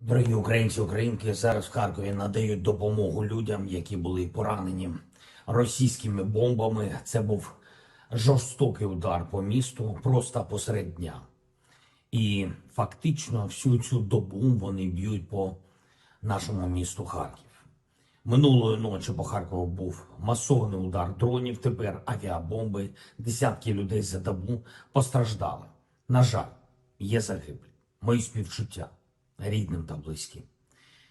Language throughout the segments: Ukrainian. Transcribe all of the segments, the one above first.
Дорогі українці, українки зараз в Харкові надають допомогу людям, які були поранені російськими бомбами. Це був жорстокий удар по місту просто посеред дня. І фактично всю цю добу вони б'ють по нашому місту Харків. Минулої ночі по Харкову був масований удар дронів, тепер авіабомби, десятки людей за добу постраждали. На жаль, є загиблі. Мої співчуття рідним та близьким.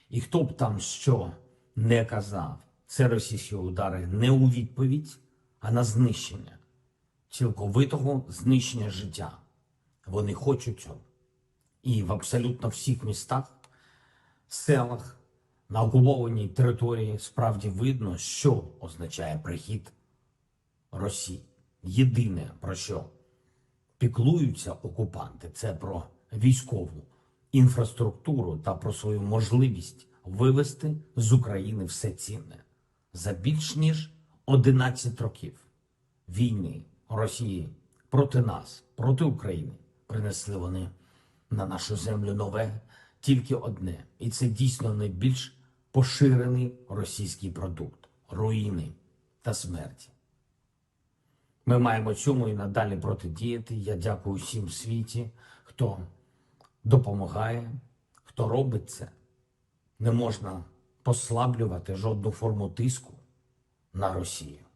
І хто б там що не казав, це російські удари не у відповідь, а на знищення, цілковитого знищення життя. Вони хочуть цього. І в абсолютно всіх містах, селах, на окупованій території справді видно, що означає прихід Росії. Єдине про що піклуються окупанти, це про військову інфраструктуру та про свою можливість вивести з України все цінне за більш ніж 11 років війни Росії проти нас, проти України. Принесли вони на нашу землю нове тільки одне, і це дійсно найбільш поширений російський продукт руїни та смерті. Ми маємо цьому і надалі протидіяти. Я дякую всім в світі, хто допомагає, хто робить це. Не можна послаблювати жодну форму тиску на Росію.